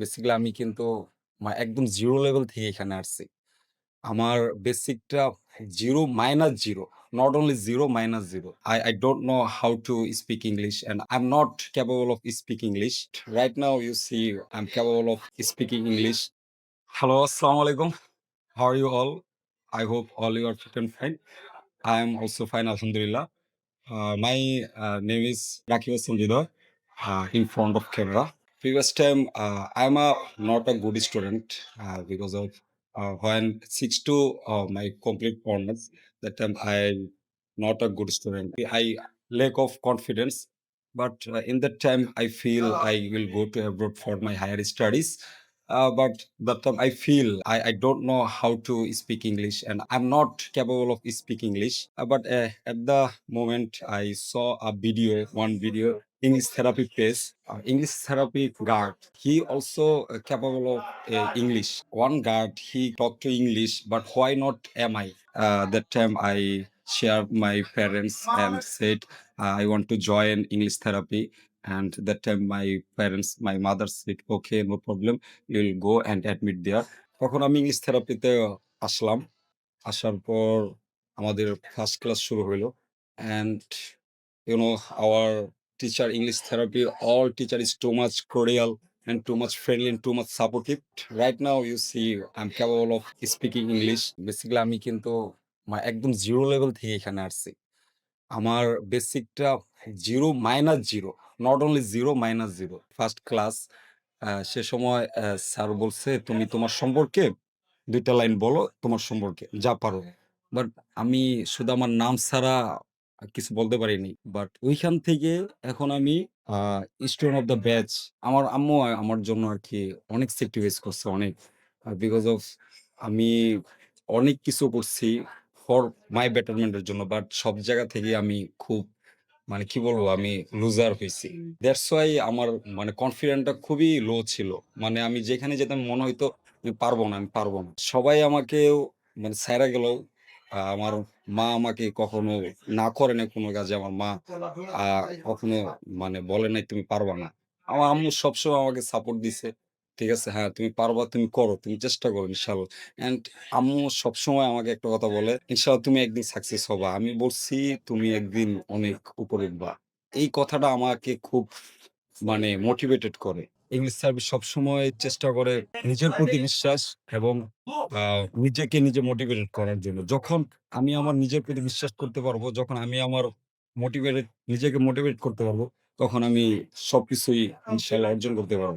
Basically আমি কিন্তু একদম জিরো লেভেল থেকে এখানে আসছি। আমার বেসিকটা zero minus zero not only zero minus zero I I dot know how to speak English and I am not capable of speak English right now you see I am capable of speaking English hello আসসালাম আলাইকুম how you all I hope all you are fit and fine I am also fine আলহামদুলিল্লাহ my name is Rakib Hossain in front of camera Previous time, uh, I'm a not a good student uh, because of uh, when six to uh, my complete honors, that time I not a good student. I lack of confidence, but uh, in that time I feel I will go to abroad for my higher studies. Uh, but that time I feel I, I don't know how to speak English and I'm not capable of speaking English. Uh, but uh, at the moment I saw a video, one video, English therapy page, uh, English therapy guard. He also uh, capable of uh, English. One guard, he talked to English, but why not am I? Uh, that time I share my parents and said i want to join english therapy. And that time my parents my mother said okay no problem. You'll go and admit there. তখন আমি English থেরাপিতে আসলাম। আসার পর আমাদের first class শুরু হলো and you know our teacher English therapy all teacher is too much cordial and too much friendly too much supportive right now you see I am capable of speaking English basically আমি কিন্তু মা একদম zero level থেকে এখানে আসছি। আমার বেসিকটা zero minus zero not only zero minus zero first class সে সময় স্যার বলছে, "তুমি তোমার সম্পর্কে দুইটা লাইন বলো তোমার সম্পর্কে, যা পারো।" বাট আমি শুধু আমার নাম ছাড়া কিছু বলতে পারিনি। বাট ওইখান থেকে এখন আমি স্টুডেন্ট অফ দ্য ব্যাচ। আমার আম্মু আমার জন্য আর কি অনেক স্যাক্রিফাইস করছে, অনেক। বিকজ অফ আমি অনেক কিছু করছি ফর মাই বেটারমেন্ট এর জন্য। বাট সব জায়গা থেকে আমি খুব মানে কি বলব? আমি লুজার হয়েছি দ্যাটস ওয়াই আমার মানে কনফিডেন্টটা খুবই লো ছিল। মানে আমি যেখানে যেতাম মনে হইতো আমি পারব না, আমি পারব না। সবাই আমাকেও মানে ছাইড়া গেলেও আমার মা আমাকে কখনো না করে নাই কোনো কাজে। আমার মা কখনো মানে বলে নাই, "তুমি পারবা না।" আমার আম্মু সবসময় আমাকে সাপোর্ট দিছে। ঠিক আছে? "হ্যাঁ, তুমি পারবা, তুমি করো, তুমি চেষ্টা করো ইনশাআল্লাহ।" অ্যান্ড আম্মু সবসময় আমাকে একটা কথা বলে, "ইনশাআল্লাহ তুমি একদিন সাকসেস হবা।" আমি বলছি, "তুমি একদিন অনেক উপরে উঠবা।" এই কথাটা আমাকে খুব মানে মোটিভেটেড করে। ইংলিশ সার্ভিস সবসময় চেষ্টা করে নিজের প্রতি বিশ্বাস এবং নিজেকে নিজে মোটিভেটেড করার জন্য। যখন আমি আমার নিজের প্রতি বিশ্বাস করতে পারব, যখন আমি আমার মোটিভেটেড নিজেকে মোটিভেট করতে পারব, তখন আমি সবকিছুই ইনশাআল্লাহ অর্জন করতে পারব।